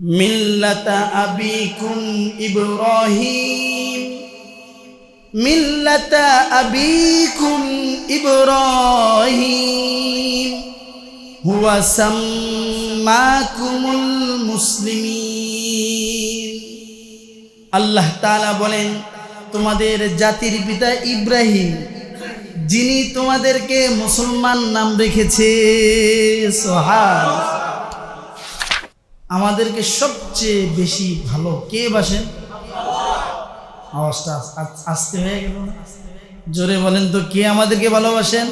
মিল্লাতা আবিকুম ইব্রাহিম। মিল্লাতা আবিকুম ইব্রাহিম। হুয়া সাম্মাকুমুল মুসলিমিন। আল্লাহ তাআলা বলেন, তোমাদের জাতির পিতা ইব্রাহিম, যিনি তোমাদেরকে মুসলমান নাম রেখেছে। সোহান। আমাদেরকে সবচেয়ে বেশি ভালো কে বাসেন? আওয়াজটা আস- আস- আসতে হয়ে গেল জোরে বলেন তো, কে আমাদেরকে ভালোবাসেন?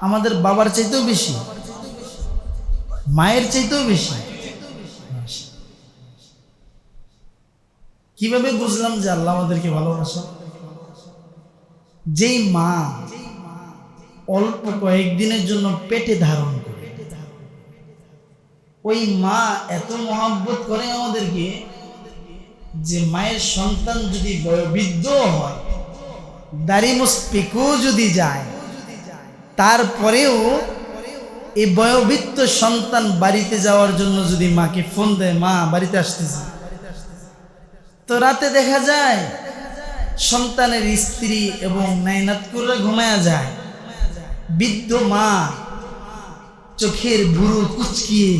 আমাদের বাবার চাইতেও বেশি, মায়ের চাইতেও বেশি। কীভাবে বুঝলাম যে আল্লাহ আমাদেরকে ভালোবাসে? যেই মা অল্প কয়েকদিনের জন্য পেটে ধারণ ওই মা এত মহাব্বত করে আমাদেরকে যে মায়ের সন্তান যদি বয়োবৃদ্ধ হয়, দাড়ি মুস্পিকও যদি যায়, তারপরেও এই বয়োবৃদ্ধ সন্তান বাড়িতে যাওয়ার জন্য যদি মাকে ফোন দেয়, মা, বাড়িতে আসতেছে। তো রাতে দেখা যায়, সন্তানের স্ত্রী এবং নাইনাত করে ঘুমায়া যায়। বৃদ্ধ মা চোখের ভুরু কুচকিয়ে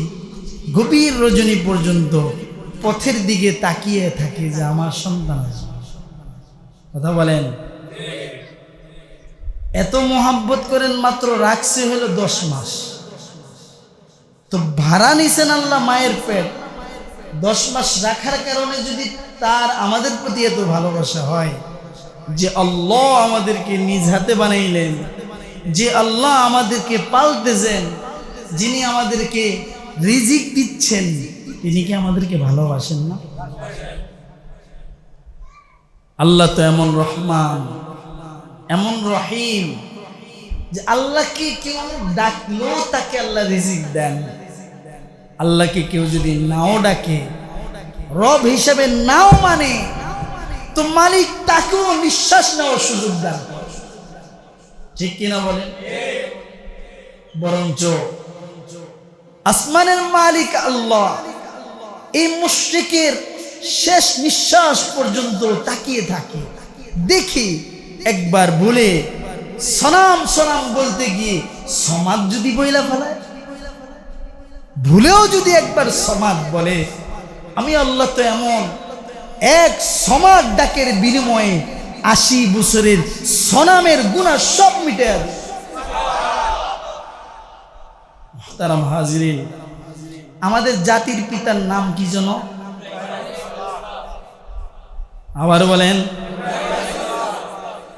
গভীর রজনী পর্যন্ত পথের দিকে তাকিয়ে থাকে যে আমার সন্তান কথা বলেন? এত মোহাব্বত করেন মাত্র রাখছে হলো দশ মাস। তো ভাড়া নিছেন আল্লাহ মায়ের পেট। দশ মাস রাখার কারণে যদি তার আমাদের প্রতি এত ভালোবাসা হয়, যে আল্লাহ আমাদেরকে নিজ হাতে বানাইলেন, যে আল্লাহ আমাদেরকে পালতেছেন, যিনি আমাদেরকে রিজিক দিচ্ছেন। তিনি কি আমাদেরকে ভালোবাসেন না? আল্লাহ তো এমন রহমান এমন রহিম যে আল্লাহকে কেউ ডাকলেও তাকে আল্লাহ রিজিক দেন। আল্লাহকে কেউ যদি নাও ডাকে রব হিসাবে নাও মানে তো মালিক তাকেও নিঃশ্বাস নেওয়ার সুযোগ দেন। ঠিক কিনা বলেন? বরঞ্চ আসমানের মালিক আল্লাহ। এই মুশ্রিকের শেষ নিঃশ্বাস পর্যন্ত তাকিয়ে থাকে। দেখি একবার বলে সনাম সনাম বলতে গিয়ে সমাজ যদি বইলা ফেলায়? ভুলেও যদি একবার সমাজ বলে, আমি আল্লাহ তো এমন এক সমাজ ডাকের বিনিময়ে আশি বছরের সনামের গুণা সব মিটে তারা হাজিরিন, আমাদের জাতির পিতার নাম কি যেন? আবার বলেন।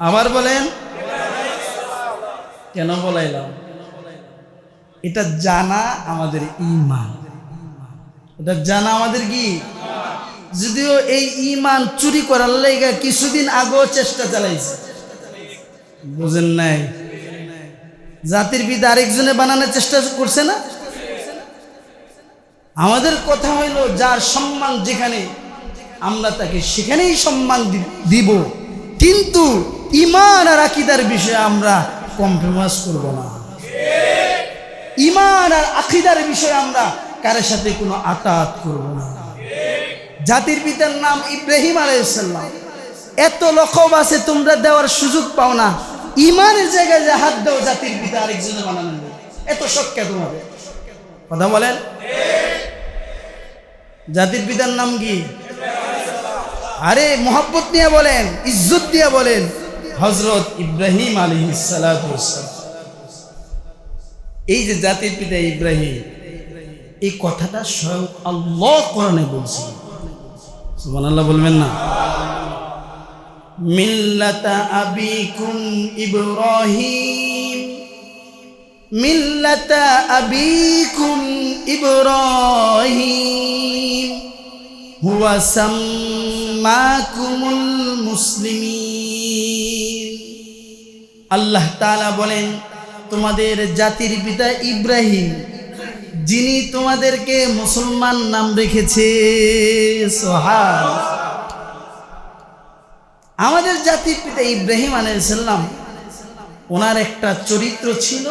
আবার বলেন। কেন বলাইলাম? এটা জানা আমাদের ইমান এটা জানা আমাদের কি? যদিও এই ইমান চুরি করার লেগে কিছুদিন আগেও চেষ্টা চালাইছে। বুঝেন নাই? জাতির পিতা আরেকজনে বানানোর চেষ্টা করছে না? আমাদের কথা হইল, যার সম্মান যেখানে, আমরা তাকে সেখানেই সম্মান দিব। কিন্তু ইমান আর আকিদার বিষয়ে আমরা কম্প্রোমাইজ করব না। ইমান আর আকিদার বিষয়ে আমরা কারের সাথে কোনো আটাত করব না। জাতির পিতার নাম ইব্রাহিম আলাইসাল্লাম এত লকব আছে, তোমরা দেওয়ার সুযোগ পাও না। ইমানের জায়গায় যে হাত দাও, জাতির পিতা আরেকজনে বানানো। এত শখ কে তোমাদের কথা বলেন? জাতির পিতার নাম কি? আরে, মোহাব্বত নিয়ে বলেন, ইজ্জত দিয়ে বলেন। হজরত ইব্রাহিম আলী এই যে জাতির পিতা ইব্রাহিম, এই কথাটা স্বয়ং আল্লাহ কোরআনে বলছে সুবহানাল্লাহ বলবেন না? মিল্লাতা আবিকুম ইব্রাহিম। মিল্লাতা আবিকুম ইব্রাহিম। হুয়া সাম্মাকুমুল মুসলিমিন। আল্লাহ তাআলা বলেন, তোমাদের জাতির পিতা ইব্রাহিম, যিনি তোমাদেরকে মুসলমান নাম রেখেছে। সোহান। আমাদের জাতির পিতা ইব্রাহিম আলাইসাল্লাম ওনার একটা চরিত্র ছিল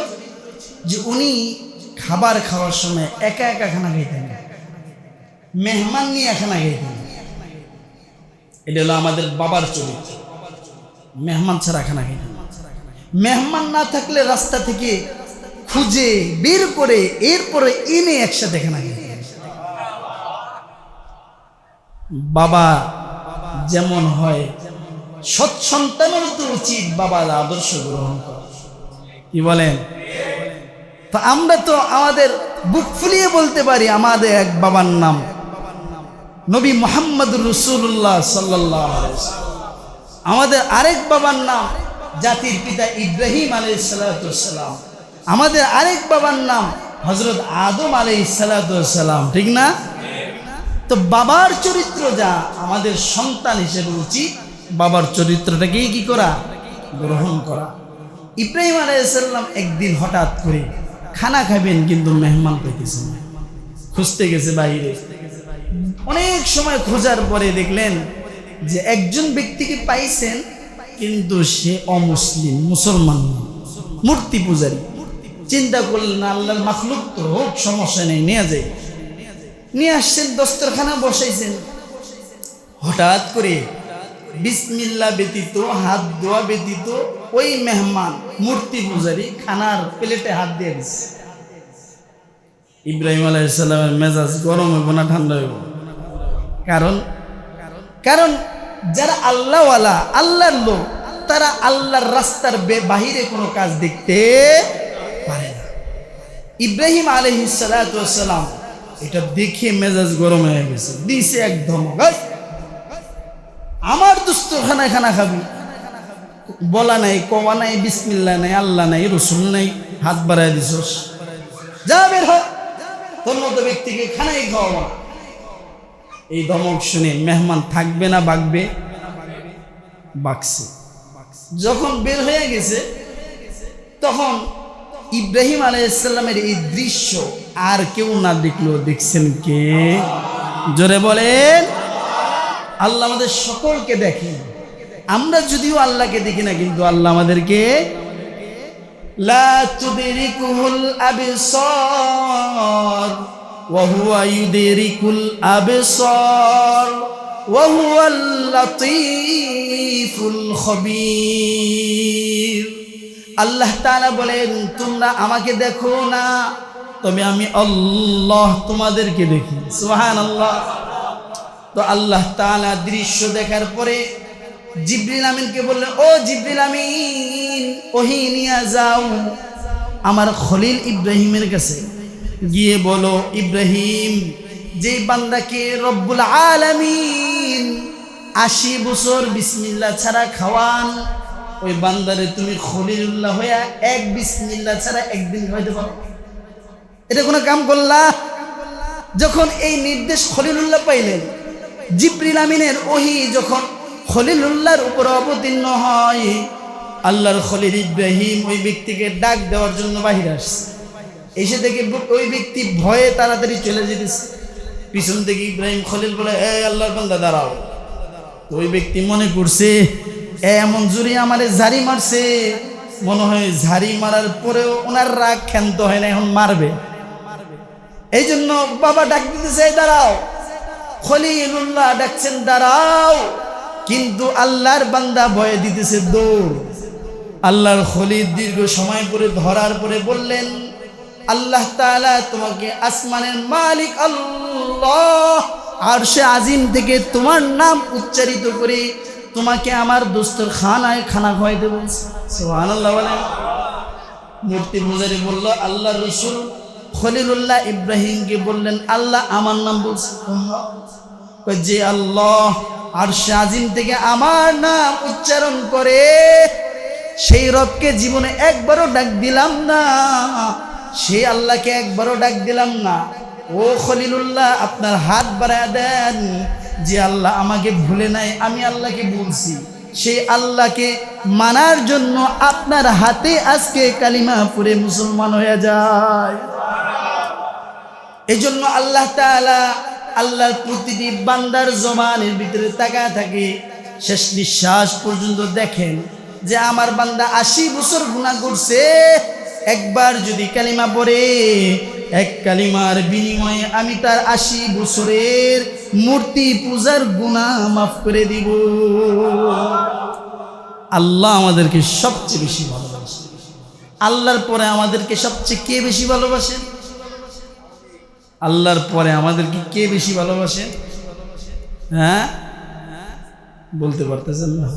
যে উনি খাবার খাওয়ার সময় একা একা খানা খাইতেন। মেহমান নিয়ে খানা খাইতেন। এটা হলো আমাদের বাবার চরিত্র। মেহমান ছাড়া খানা খাইতেন মেহমান না থাকলে রাস্তা থেকে খুঁজে বের করে এরপরে এনে একসাথে খানা খাইতেন। বাবা যেমন হয় সৎ সন্তানের তো উচিত বাবার আদর্শ গ্রহণ করা। কি বলেন? তো আমরা তো আমাদের বুক ফুলিয়ে বলতে পারি আমাদের এক বাবার নাম। নবী মোহাম্মদ রসুল্লাহ সাল্লাহ আমাদের আরেক বাবার নাম জাতির পিতা ইব্রাহিম আলাই সালাম। আমাদের আরেক বাবার নাম হজরত আদম আলাই সালাম, ঠিক না? তো বাবার চরিত্র যা আমাদের সন্তান হিসেবে উচিত বাবার চরিত্রটাকেই কি করা? গ্রহণ করা। ইব্রাহিম আলাইসাল্লাম একদিন হঠাৎ করে খানা খাবেন কিন্তু মেহমান পেতেছেন খুঁজতে গেছে বাইরে। অনেক সময় খোঁজার পরে দেখলেন যে একজন ব্যক্তিকে পাইছেন কিন্তু সে অমুসলিম, মুসলমান মূর্তি পূজারী। চিন্তা করলেন, আল্লাহর মাখলুক তো হোক, সমস্যা নেই, নিয়ে যায় নিয়ে আসছেন, দস্তরখানা বসাইছেন। হঠাৎ করে বিসমিল্লা ব্যতীত হাত ধোয়া ব্যতীত ওই মেহমান মূর্তি পূজারি খানার প্লেটে হাত দিয়ে দিচ্ছে ইব্রাহিম আলাইসাল্লামের মেজাজ গরম হইব না ঠান্ডা হইব? কারণ কারণ যারা আল্লাহওয়ালা আল্লাহর লোক তারা আল্লাহর রাস্তার বাহিরে কোনো কাজ দেখতে পারে না। ইব্রাহিম আলহি এটা দেখে মেজাজ গরম হয়ে গেছে দিছে একদম আমার দুস্তখানা খানা খাবি। বলা নাই, কওয়া নাই, বিসমিল্লা নাই, আল্লাহ নাই, রসুল নাই, হাত বাড়াই দিছস। যা বের হ। তোর মতো ব্যক্তিকে খানাই খাওয়া এই ধমক শুনে মেহমান থাকবে না, বাগবে। বাকছে যখন বের হয়ে গেছে, তখন ইব্রাহিম আলাইসাল্লামের এই দৃশ্য আর কেউ না দেখল দেখছেন কে? জোরে বলেন। আল্লাহ আমাদের সকলকে দেখেন আমরা যদিও আল্লাহকে দেখি না, কিন্তু আল্লাহ আমাদেরকে আল্লাহ বলেন, তোমরা আমাকে দেখো না, তবে আমি আল্লাহ তোমাদেরকে দেখি। সুবহানাল্লাহ। তো আল্লাহ তাআলা দৃশ্য দেখার পরে জিব্রিল আমিনকে বললেন, ও জিব্রিল আমিন, ওহি নিয়ে যাও। আমার খলিল ইব্রাহিমের কাছে গিয়ে বলো, ইব্রাহিম, যে বান্দাকে রব্বুল আলামিন আশি বছর বিসমিল্লা ছাড়া খাওয়ান, ওই বান্দারে তুমি খলিলুল্লাহ হইয়া এক বিসমিল্লা ছাড়া একদিন খাইতে পারো। এটা কোনো কাম করলা? যখন এই নির্দেশ খলিলুল্লাহ পাইলেন জিব্রিল আমিনের ওহি যখন খলিলুল্লাহর উপর অবতীর্ণ হয়, আল্লাহর খলিল ইব্রাহিম ওই ব্যক্তিকে ডাক দেওয়ার জন্য বাহির আসছে। এসে দেখে ওই ব্যক্তি ভয়ে তাড়াতাড়ি চলে যেতেছে। পিছন থেকে ইব্রাহিম খলিল বলে, এ আল্লাহর বান্দা, দাঁড়াও। ওই ব্যক্তি মনে করছে, এ এমন জুড়ি আমারে ঝাড়ি মারছে। মনে হয় ঝাড়ি মারার পরেও ওনার রাগ ক্ষান্ত হয় না, এখন মারবে। এই জন্য বাবা ডাক দিতেছে "এই দাঁড়াও। খলিলুল্লাহ ডাকছেন, দাঁড়াও। কিন্তু আল্লাহর বান্দা ভয়ে দিতেছে, দৌড়। আল্লাহর খলিদ দীর্ঘ সময় পরে ধরার পরে বললেন, আল্লাহ তাআলা তোমাকে আসমানের মালিক আল্লাহ। আর সে আজিম থেকে তোমার নাম উচ্চারিত করে তোমাকে আমার দোস্তর খানায় খানা খাওয়াইতে বলছে। সুবহানাল্লাহ বলেন। মূর্তি পূজারি বলল আল্লাহ রসুল খলিলুল্লাহ ইব্রাহিমকে বললেন, আল্লাহ আমার নাম বলছে। যে আল্লাহ আর আজিম থেকে আমার নাম উচ্চারণ করে, সেই রবকে জীবনে একবারও ডাক দিলাম না। সেই আল্লাহকে একবারও ডাক দিলাম না। ও খলিলুল্লাহ, আপনার হাত বাড়ায় দেন যে আল্লাহ আমাকে ভুলে নাই, আমি আল্লাহকে বলছি। সেই আল্লাহকে মানার জন্য আপনার হাতে আজকে কালিমা পরে মুসলমান হয়ে যায়। এই জন্য আল্লাহ আল্লাহর প্রতিটি বান্দার জমানের ভিতরে তাকা থাকে। শেষ নিঃশ্বাস পর্যন্ত দেখেন যে আমার বান্দা আশি বছর গুণা করছে। একবার যদি কালিমা পড়ে এক কালিমার বিনিময়ে আমি তার আশি বছরের মূর্তি পূজার গুণা মাফ করে দিব। আল্লাহ আমাদেরকে সবচেয়ে বেশি ভালোবাসে। আল্লাহর পরে আমাদেরকে সবচেয়ে কে বেশি ভালোবাসেন আল্লাহর পরে আমাদেরকে কে বেশি ভালোবাসেন হ্যাঁ? বলতে পারতেছেন না?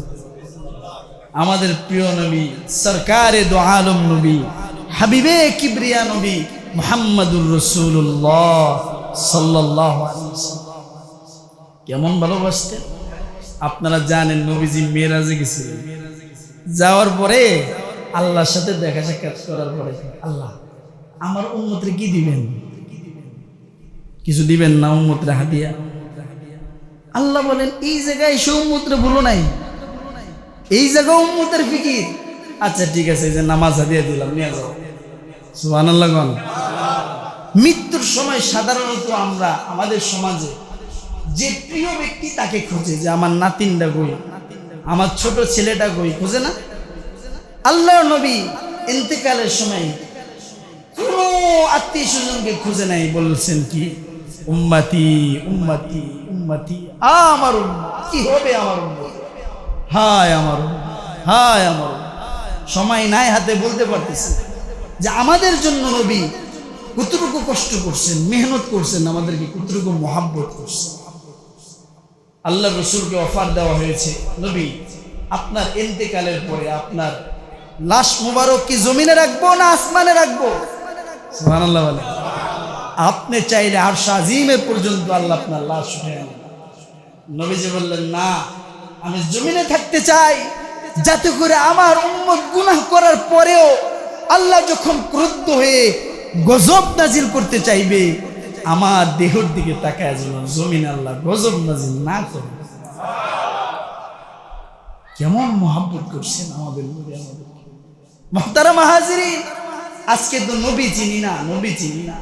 আমাদের প্রিয় নবী, সরকারে দো আলম নবী, হাবিবে কিবরিয়া নবী মোহাম্মদুর রসুল্লাহ সাল্লাহ কেমন ভালোবাসতেন আপনারা জানেন, নবীজি মেয়েরাজে গেছিলেন যাওয়ার পরে আল্লাহর সাথে দেখা সাক্ষাৎ করার পরে, আল্লাহ, আমার উন্মতরে কি দিবেন? কিছু দিবেন না উন্মতরে হাদিয়া? আল্লাহ বলেন, এই জায়গায় সে উন্মতরে ভুলো নাই। এই জায়গা উম্মতের ফিকির। আচ্ছা ঠিক আছে, এই যে নামাজ হাদিয়া দিলাম, নিয়ে যাও। সুহান আল্লাহ মৃত্যুর সময় সাধারণত আমরা আমাদের সমাজে যে প্রিয় ব্যক্তি তাকে খোঁজে, যে আমার নাতিনটা গই আমার ছোট ছেলেটা গই খোঁজে না? আল্লাহ নবী ইন্তেকালের সময় কোনো আত্মীয় স্বজনকে খুঁজে নাই, বলছেন কি, উম্মাতি উম্মাতি উম্মাতি, আমার কি হবে আমার হায় আমার হায় আমার সময় নাই হাতে বলতে পারতেছি যে আমাদের জন্য নবী কতটুকু কষ্ট করছেন, মেহনত করছেন, আমাদেরকে কতটুকু মহাব্বত করছেন? আল্লাহ রসুলকে অফার দেওয়া হয়েছে, নবী, আপনার এন্তেকালের পরে আপনার লাশ মুবারক কি জমিনে রাখব না আসমানে রাখব? আপনি চাইলে আর সাজিমে পর্যন্ত আল্লাহ আপনার লাশ উঠে নবীজি বললেন, না, আমি জমিনে থাকতে চাই। যাতে করে আমার উম্মত গুনাহ করার পরেও আল্লাহ যখন ক্রুদ্ধ হয়ে গজব নাজিল করতে চাইবে, আমার দেহর দিকে তাকায় যেন জমিন আল্লাহ গজব নাজিল না করে। কেমন মহাব্বত করছেন আমাদের নবী আমাদেরকে। মহতারা মাহাজিরিন, আজকে তো নবী চিনি না, নবী চিনি না।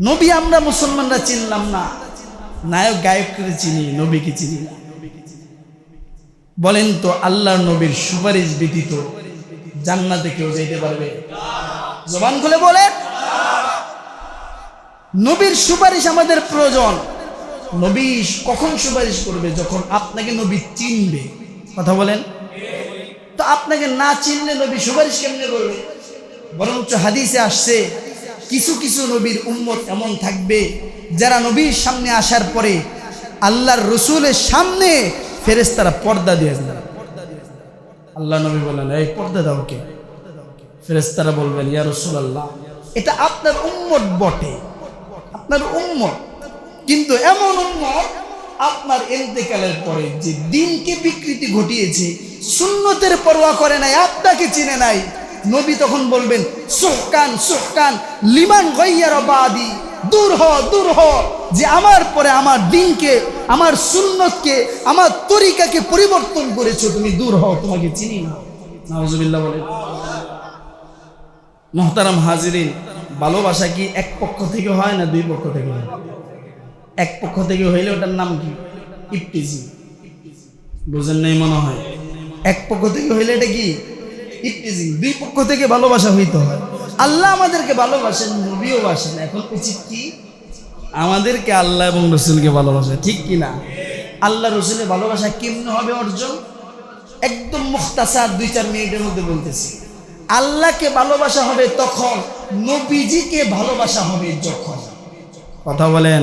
নবী আমরা মুসলমানরা চিনলাম না, নায়ক গায়ককে চিনি, নবীকে চিনি না। বলেন তো আল্লাহর নবীর সুপারিশ ব্যতীত জান্নাতে কেউ যেতে পারবে? জবান খুলে বলে নবীর সুপারিশ আমাদের প্রয়োজন। নবী কখন সুপারিশ করবে? যখন আপনাকে নবী চিনবে। কথা বলেন। তো আপনাকে না চিনলে নবী সুপারিশ কেমনে করবে? বরঞ্চ হাদিসে আসছে, কিছু কিছু নবীর উম্মত এমন থাকবে, যারা নবীর সামনে আসার পরে আল্লাহর রসুলের সামনে ফেরেস্তারা পর্দা দিয়ে আল্লাহ নবী বলেন এই পর্দা দাও কে? ফেরেস্তারা বলবেন, ইয়া রসুল আল্লাহ এটা আপনার উম্মত বটে। আপনার উম্মত। কিন্তু এমন উম্মত আপনার এন্তেকালের পরে যে দিনকে বিকৃতি ঘটিয়েছে, সুন্নতের পরোয়া করে নাই, আপনাকে চিনে নাই, নবী তখন বলবেন, সুহকান সুহকান, লিমান গইয়ার বাদি, দূর হ দূর হ, যে আমার পরে আমার দিনকে, আমার সুন্নতকে, আমার তরিকাকে পরিবর্তন করেছ, তুমি দূর হও, তোমাকে চিনি না। নাউজুবিল্লাহ বলেন মহতারাম হাজিরিন ভালোবাসা কি এক পক্ষ থেকে হয় না দুই পক্ষ থেকে হয়? এক পক্ষ থেকে হইলে ওটার নাম কি? ইপটিজি বুঝেন নাই মনে হয়? এক পক্ষ থেকে হইলে এটা কি? ইপটিজিং দুই পক্ষ থেকে ভালোবাসা হইতে হয়। আল্লাহ আমাদেরকে ভালোবাসেন, নবীও বাসেন। এখন উচিত কি? আমাদেরকে আল্লাহ এবং রসুলকে ভালোবাসা, ঠিক কি না? আল্লাহ রসুলের ভালোবাসা কেমন হবে অর্জন? একদম মুখতাসার দুই চার মিনিটের মধ্যে বলতেছি। আল্লাহকে ভালোবাসা হবে তখন নবীজিকে ভালোবাসা হবে যখন। কথা বলেন।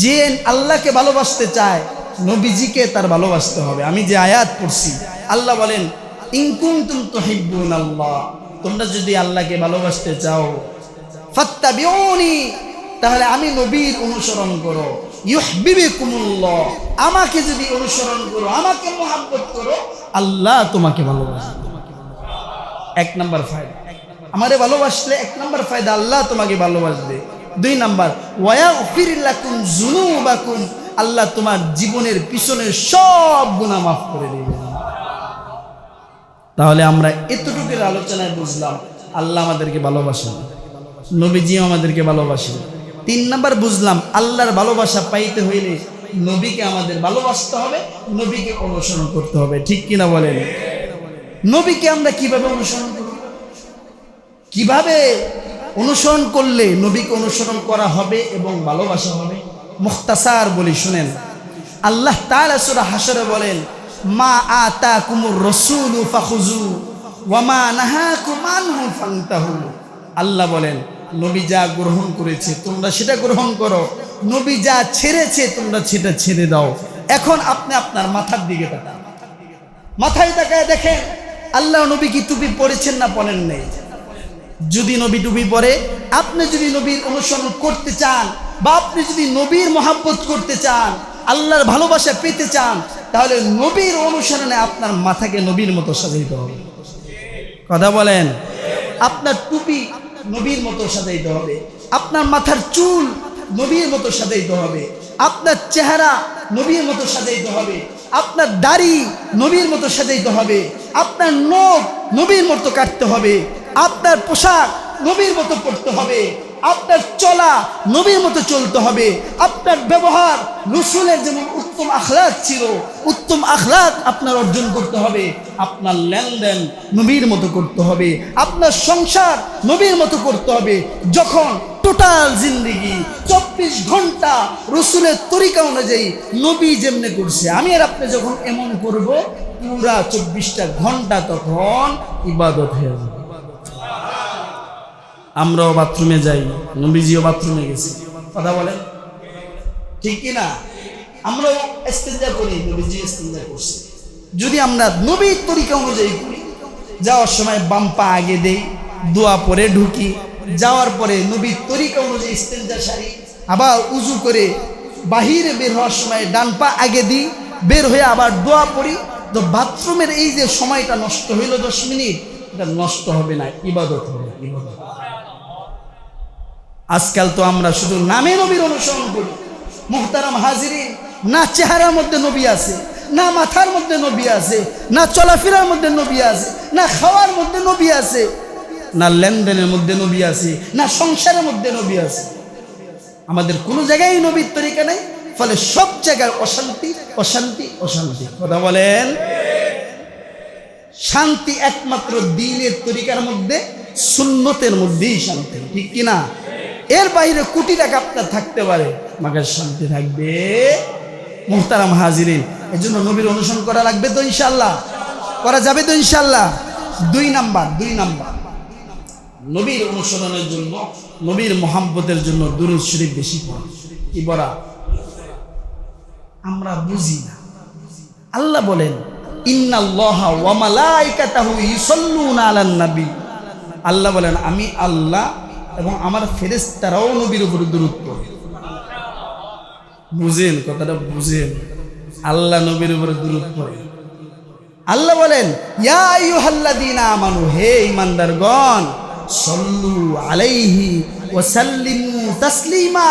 যে আল্লাহকে ভালোবাসতে চায় নবীজিকে তার ভালোবাসতে হবে। আমি যে আয়াত পড়ছি আল্লাহ বলেন ইনকুন্তুম তুহিব্বুন আল্লাহ তোমরা যদি আল্লাহকে ভালোবাসতে চাও ফাত্তাবিউনি তাহলে আমি নবীর অনুসরণ করো। ইউহবিবিকুমুল্লাহ আমাকে যদি অনুসরণ করো আমাকে মোহাব্বত করো আল্লাহ তোমাকে ভালোবাসবে। এক নাম্বার ফায়দা। আমারে ভালোবাসলে এক নাম্বার ফায়দা আল্লাহ তোমাকে ভালোবাসবে। দুই নাম্বার ওয়াগফিরলাকুম যুনুবাকুম, আল্লাহ তোমার জীবনের পিছনের সব গুনাহ মাফ করে দিবে তাহলে আমরা এতটুকুর আলোচনায় বুঝলাম, আল্লাহ আমাদেরকে ভালোবাসেন। নবীজিও আমাদেরকে ভালোবাসেন। তিন নাম্বার বুঝলাম, আল্লাহর ভালোবাসা পাইতে হইলে নবীকে আমাদের ভালোবাসতে হবে, নবীকে অনুসরণ করতে হবে। ঠিক কিনা বলেন? নবীকে আমরা কীভাবে অনুসরণ করব কীভাবে অনুসরণ করলে নবীকে অনুসরণ করা হবে এবং ভালোবাসা হবে? মুখতাসার বলি, শুনেন। আল্লাহ তাআলা সূরা হাসরে বলেন, মা আতা কুমুর রসুল ফাখুজু ওয়ামা নাহাকুম আনহু ফান্তাহু। আল্লাহ বলেন, নবী যা গ্রহণ করেছে, তোমরা সেটা গ্রহণ করো। নবী যা ছেড়েছে, তোমরা সেটা ছেড়ে দাও। এখন আপনি আপনার মাথার দিকে তাকান। মাথায় তাকায় দেখেন আল্লাহ নবী কি টুপি পরেছেন না পরেন নেই? যদি নবী টুপি পরে, আপনি যদি নবীর অনুসরণ করতে চান বা আপনি যদি নবীর মহাব্বত করতে চান, আল্লাহর ভালোবাসা পেতে চান, তাহলে নবীর অনুসরণে আপনার মাথাকে নবীর মতো সাজাইতে হবে। কথা বলেন? আপনার টুপি নবীর মতো সাজাইতে হবে। আপনার মাথার চুল নবীর মতো সাজাইতে হবে। আপনার চেহারা নবীর মতো সাজাইতে হবে। আপনার দাড়ি নবীর মতো সাজাইতে হবে, আপনার নখ নবীর মতো কাটতে হবে, আপনার পোশাক নবীর মতো পড়তে হবে। আপনার চলা নবীর মতো চলতে হবে। আপনার ব্যবহার রসুলের যেমন উত্তম আখলাক ছিল, উত্তম আখলাক আপনার অর্জন করতে হবে। আপনার লেনদেন নবীর মতো করতে হবে। আপনার সংসার নবীর মতো করতে হবে। যখন টোটাল জিন্দিগি চব্বিশ ঘণ্টা রসুলের তরিকা অনুযায়ী নবী যেমনে করছে, আমি আর আপনি যখন এমন করব, পুরা চব্বিশটা ঘণ্টা তখন ইবাদত হয়ে যাবে। আমরাও বাথরুমে যাই, নবীজিও বাথরুমে গেছি। কথা বলেন ঠিক কি না আমরাও ইস্তেঞ্জা করি, নবীজি ইস্তেঞ্জা করছে। যদি আমরা নবীর তরিকা অনুযায়ী করি, যাওয়ার সময় বাম পা আগে দেই, দোয়া পরে ঢুকি, যাওয়ার পরে নবীর তরিকা অনুযায়ী ইস্তেঞ্জা সারি, আবার উজু করে বাহিরে বের হওয়ার সময় ডান পা আগে দিই, বের হয়ে আবার দোয়া পড়ি, তো বাথরুমের এই যে সময়টা নষ্ট হইল দশ মিনিট, এটা নষ্ট হবে না, ইবাদত হবে, ইবাদত। আজকাল তো আমরা শুধু নামে নবীর অনুসরণ করি। মুহতারাম হাজিরিন না চেহারার মধ্যে নবী আছে, না মাথার মধ্যে নবী আছে, না চলাফেরার মধ্যে নবী আছে, না খাওয়ার মধ্যে নবী আছে, না লেনদেনের মধ্যে নবী আছে, না সংসারের মধ্যে নবী আছে। আমাদের কোনো জায়গায় নবীর তরিকা নেই, ফলে সব জায়গায় অশান্তি অশান্তি অশান্তি। কথা বলেন? শান্তি একমাত্র দিনের তরিকার মধ্যে, সুন্নতের মধ্যেই শান্তি। ঠিক কিনা? এর বাইরে কোটি টাকা আপনার থাকতে পারে। মাকে শান্তি থাকবে। মোহতারাম হাজিরিন, এর জন্য নবীর অনুসরণ করা লাগবে তো ইনশাল্লাহ করা যাবে তো ইনশাল্লাহ দুই নাম্বার দুই নাম্বার। নবীর অনুসরণের জন্য, নবীর মোহাম্মতের জন্য দুরুদ শরীফ বেশি পড়া। কি বলা আমরা বুঝি না। আল্লাহ বলেন আল্লাহ বলেন, আমি আল্লাহ এবং আমার ফেরেশতারাও নবীর উপর পড়ে। বুঝেন, কথাটা বুঝেন। আল্লাহ নবীর উপর পড়ে। আল্লাহ বলেন, ইয়া হে ঈমানদারগণ, সল্লু আলাইহি ওয়া সাল্লিমু তাসলিমা।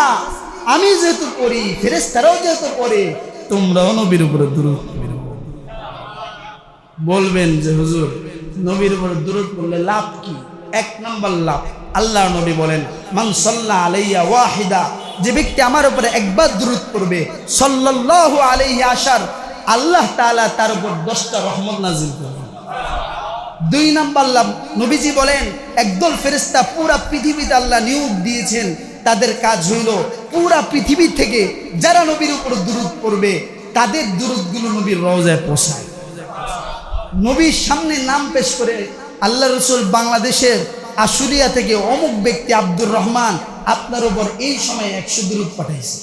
আমি যেহেতু পড়ি, ফেরেশতারাও যেহেতু পড়ে, তোমরাও নবীর উপর পড়ো। বলবেন যে, হুজুর, নবীর উপর দূরত করলে লাভ কি? এক নম্বর লাভ আল্লাহ নবী বলেন, মান সাল্লা আলাইয়া ওয়াহিদা যে ব্যক্তি আমার উপরে একবার দূরত করবে সাল্লাল্লাহু আলাইহি আশার, আল্লাহ তাআলা তার উপর দশটা রহমত নাজিল করবে দুই নাম্বার নবীজি বলেন, একদল ফেরেশতা পুরা পৃথিবীতে আল্লাহ নিয়োগ দিয়েছেন। তাদের কাজ হইল পুরা পৃথিবী থেকে যারা নবীর উপর দূরত পড়বে, তাদের দূরতগুলো নবীর রওজায় পোষায়। নবীর সামনে নাম পেশ করে আল্লাহ রসুল বাংলাদেশের আশুলিয়া থেকে অমুক ব্যক্তি আব্দুর রহমান আপনার উপর এই সময় একশো দূরত পাঠাইছে।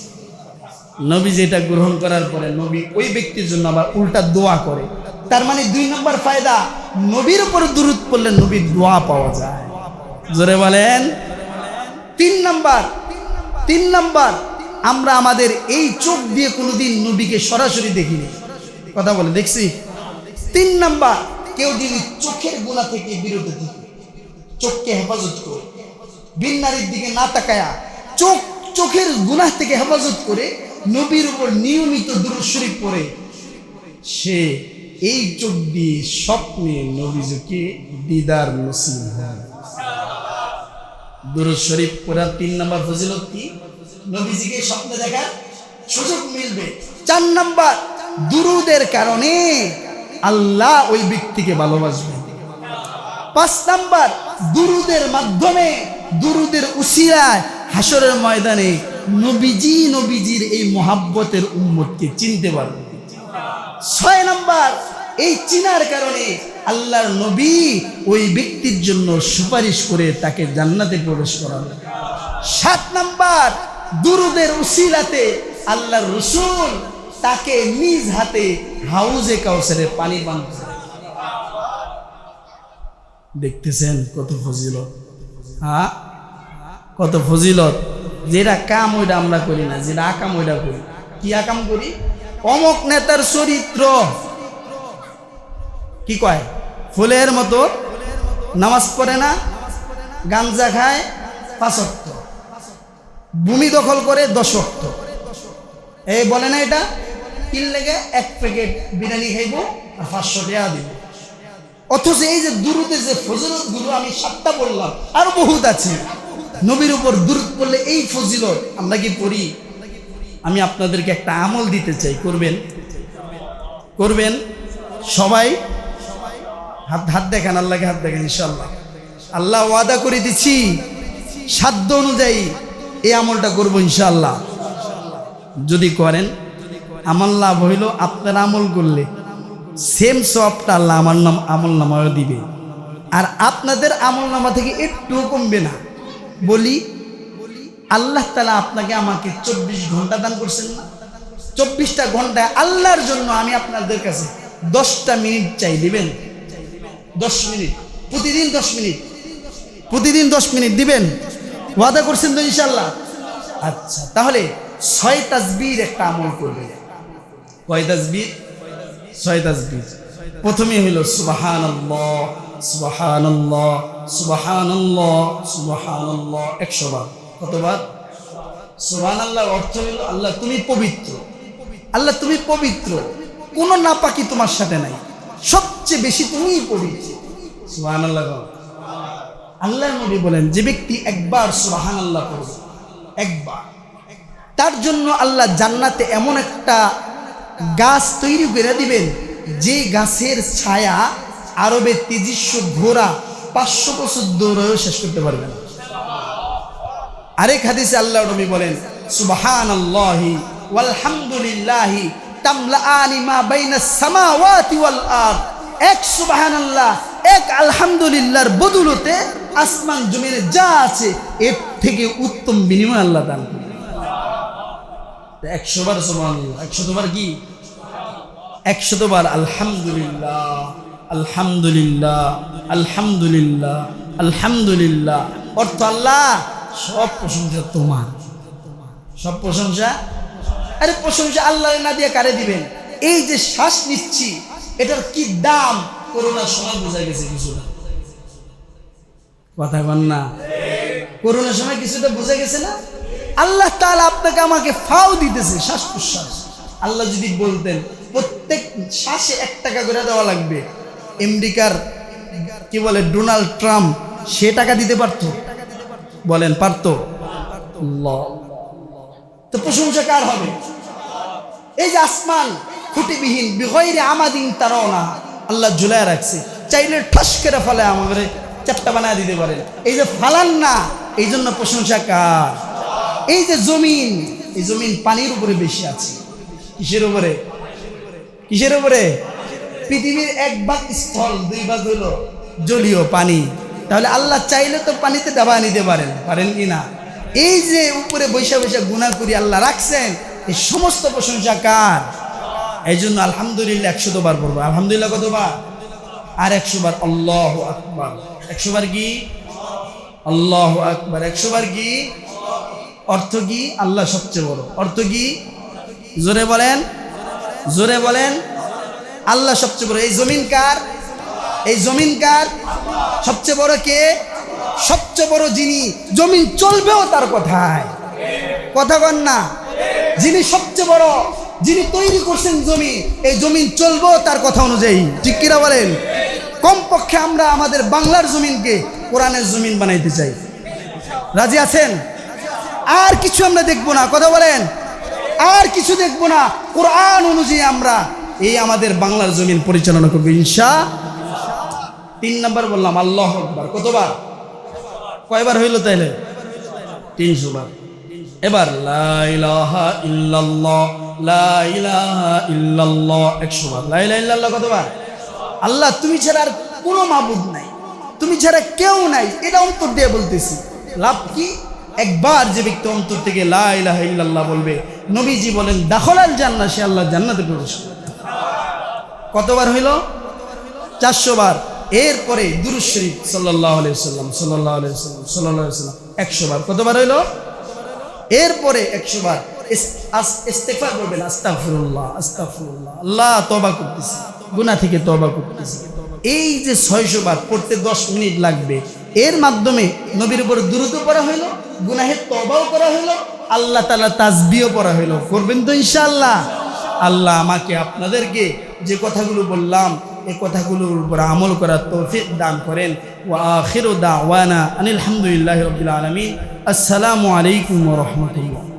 নবী যেটা গ্রহণ করার পরে নবী ওই ব্যক্তির জন্য আবার উল্টা দোয়া করে। তার মানে দুই নম্বর ফায়দা, নবীর উপর দূরত পড়লে নবীর দোয়া পাওয়া যায়। জোরে বলেন। তিন নম্বর তিন নম্বর, আমরা আমাদের এই চোখ দিয়ে কোনোদিন নবীকে সরাসরি দেখিনি। কথা বলে দেখছি। তিন নম্বর, কেউ যদি চোখের গোলা থেকে বিরত থাকে চোখকে হেফাজত করে। বিন নারীর দিকে না তাকায়া চোখ, চোখের গুনাহ থেকে হেফাজত করে নবীর উপর নিয়মিত দুরুশরীফ পড়ে। সে এই চোখ দিয়ে স্বপ্নে নবীজকে দিদার নসিব হয়। পড়ার তিন নম্বর ফজিলত কি? নবীজিকে স্বপ্নে দেখার সুযোগ মিলবে। চার নাম্বার, দুরুদের কারণে আল্লাহ ওই ব্যক্তিকে ভালোবাসবে পাঁচ নাম্বার, দুরুদের মাধ্যমে, দুরুদের উসিলায় হাসরের ময়দানে নবীজি নবীজির এই মোহাব্বতের উম্মতকে চিনতে পারবে ছয় নাম্বার, এই চিনার কারণে আল্লাহর নবী ওই ব্যক্তির জন্য সুপারিশ করে তাকে জান্নাতে প্রবেশ করাবে সাত নাম্বার, দুরুদের উসিলাতে আল্লাহর রসুল তাকে নিজ হাতে হাউজে কাউসারে পানি পান করে। দেখতেছেন কত ফজিলত। হ্যাঁ কত ফজিলত? যেটা কাম ওইটা আমরা করি না, যেটা আকাম ওইটা করি। কি আকাম করি? অমক নেতার চরিত্র। কি কয়? ফুলের মতো। নামাজ পড়ে না, গাঞ্জা খায় পাঁচক্ত ভূমি দখল করে দশক্ত এই বলে না এটা? কিন লেগে এক প্যাকেট বিরিয়ানি খাইব আর পাঁচশো টাকা দিব। অথচ এই যে দুরুতে যে ফজিলত গুরু আমি সাতটা বললাম, আরও বহুত আছে। নবীর উপর দূরত পড়লে এই ফজিলত আমরা কি পড়ি? আমি আপনাদেরকে একটা আমল দিতে চাই, করবেন? করবেন? সবাই? হাত হাত দেখেন, আল্লাহকে হাত দেখেন ইনশাল্লাহ আল্লাহ ওয়াদা করে দিচ্ছি সাধ্য অনুযায়ী এই আমলটা করব ইনশাল্লাহ যদি করেন, আমার লাভ হইল আপনার আমল করলে। সেম সবটা আল্লাহ আমার নাম, আমল নামাও দিবে। আর আপনাদের আমল নামা থেকে একটু কমবে না। বলি, আল্লাহ তালা আপনাকে আমাকে চব্বিশ ঘণ্টা দান করছেন না? চব্বিশটা ঘন্টায় আল্লাহর জন্য আমি আপনাদের কাছে দশটা মিনিট চাই, দিবেন? দশ মিনিট। প্রতিদিন দশ মিনিট। প্রতিদিন দশ মিনিট দিবেন? ওয়াদা করছেন তো ইনশাল্লাহ আচ্ছা তাহলে ছয় তাজবির একটা আমল করবে কয় তাজবির ছয় তাজবির প্রথমে হইল সুবাহান সুবাহান সুবাহান সুবাহান একশো বার। কতবার? সুবাহান অর্থ হইল আল্লাহ তুমি পবিত্র। আল্লাহ তুমি পবিত্র। কোনো নাপাকি তোমার সাথে নাই। সবচেয়ে বেশি তুমিই পবিত্র। সুবাহান আল্লাহ আল্লাহ নবী বলেন, যে ব্যক্তি একবার সুবাহান আল্লাহ করবে একবার। তার জন্য আল্লাহ জান্নাতে এমন একটা গাছ তৈরি করে দিবেন। যে গাছের ছায়া আরবে তেজস্ব ঘোড়া পাঁচশো বছর দৌড়েও শেষ করতে পারবে না। আরেক হাদিসে আল্লাহ নবী বলেন সুবহান আল্লাহি ওয়ালহামদুলিল্লাহি তামলাআনি মা বাইনা সামাওয়াতি ওয়াল এক সুবহানাল্লাহ, এক আলহামদুলিল্লাহর বদলতে আসমান জমিনে যা আছে, এর থেকে উত্তম বিনিময় আল্লাহ দান। একশো বার সুবহানাল্লাহ একশো বার কি? একশো বার আলহামদুলিল্লাহ আলহামদুলিল্লাহ আলহামদুলিল্লাহ আলহামদুলিল্লাহ। অর্থ আল্লাহ, সব প্রশংসা তোমার। সব প্রশংসা? আরে প্রশংসা আল্লাহ না দিয়ে কারে দিবেন? এই যে শ্বাস নিচ্ছি, এটার কি দাম? করোনার সময় বোঝা গেছে কিছুটা। কথা বল না। করোনার সময় কিছুটা বোঝা গেছে না? আল্লাহ তাআলা আপনাকে আমাকে ফাও দিতেছে শ্বাস প্রশ্বাস আল্লাহ যদি বলতেন, প্রত্যেক শ্বাসে এক টাকা করে দেওয়া লাগবে। আমেরিকার কি বলে, ডোনাল্ড ট্রাম্প, সে টাকা দিতে পারতো? বলেন, পারতো। তো প্রশংসা কার হবে? এই যে আসমান খুঁটিবিহীন বিগয়রে আমাদিন তারাও না আল্লাহ ঝুলায় রাখছে। চাইলে ঠাস করে ফেলে আমাদের চারটা বানায় দিতে পারেন। এই যে ফালান না, এই জন্য প্রশংসা কার? এই যে জমিন, এই জমিন পানির উপরে বেশি আছে। কিসের উপরে? কিসের উপরে? পৃথিবীর এক ভাগ স্থল, দুই ভাগ হলো জলীয় পানি। তাহলে আল্লাহ চাইলে তো পানিতে দাবা নিতে পারেন পারেন কি না? এই যে উপরে বৈশা বৈশা গুণা করি আল্লাহ রাখছেন, এই সমস্ত প্রশংসা কার? এই জন্য আলহামদুলিল্লাহ একশো বার পড়ব। আলহামদুলিল্লাহ কতবার? আর একশো বার আল্লাহ আকবার। একশো বার কি? আল্লাহ আকবার। একশো বার কি? অর্থ কি? আল্লাহ সবচেয়ে বড়। অর্থ কি? জোরে বলেন। জোরে বলেন। আল্লাহ সবচেয়ে বড়। এই জমিন কার? এই জমিন কার? সবচেয়ে বড় কে? সবচেয়ে বড় যিনি। জমিন চলবেও তার কথায়। কথা কন না। যিনি সবচেয়ে বড়, যিনি তৈরি করছেন জমি এই জমিন চলবো তার কথা অনুযায়ী। ঠিক কিনা বলেন? কমপক্ষে আমরা আমাদের বাংলার জমিনকে কোরআনের জমিন বানাইতে চাই। রাজি আছেন? আর কিছু আমরা দেখব না, কথা বলেন। আর কিছু দেখব না, কোরআন অনুযায়ী আমরা এই আমাদের বাংলার জমিন পরিচালনা করব, ইনশা তিন নম্বর বললাম, আল্লাহ আকবার, কতবার? কয়বার হইল তাইলে? তিনশো বার এবার একশো বার কতবার? আল্লাহ, তুমি ছাড়া আর কোনো মাবুদ নাই। তুমি ছাড়া কেউ নাই, এটা অন্তর দিয়ে বলতেছি। লাভ কি? একবার যে ব্যক্তি অন্তর থেকে লা ইলাহা ইল্লাল্লাহ বলবে, নবীজি বলেন, দাখলাল জান্নাত সে আল্লাহ জান্নাতে প্রবেশ কতবার হইল? চারশো বার এরপরে দুরুজ শরীফ সাল্লাহ আলাইসাল্লাম সাল্লাহ আলাইসাল্লাম সাল্লাহ আলাইসাল্লাম একশো বার কতবার হইল? এরপরে একশো বার ইস্তেফা করবেন আস্তাফরুল্লাহ আস্তাফরুল্লাহ আল্লাহ তবা করতেছি। গুনা থেকে তবা করতেছি। এই যে ছয়শো বার পড়তে দশ মিনিট লাগবে। এর মাধ্যমে নবীর উপর দ্রুত করা হইল গুনাহের তবাও করা হইল, আল্লাহ তালা তাজবিও পড়া হইল। করবেন তো ইনশাল্লাহ আল্লাহ আমাকে আপনাদেরকে যে কথাগুলো বললাম এই কথাগুলোর উপর আমল করার তৌফিক দান করেন। ওয়া আখির দাওয়ানা আনিল হামদুলিল্লাহি রবিল আলামিন। আসসালামু আলাইকুম রাহমাতুল্লাহ।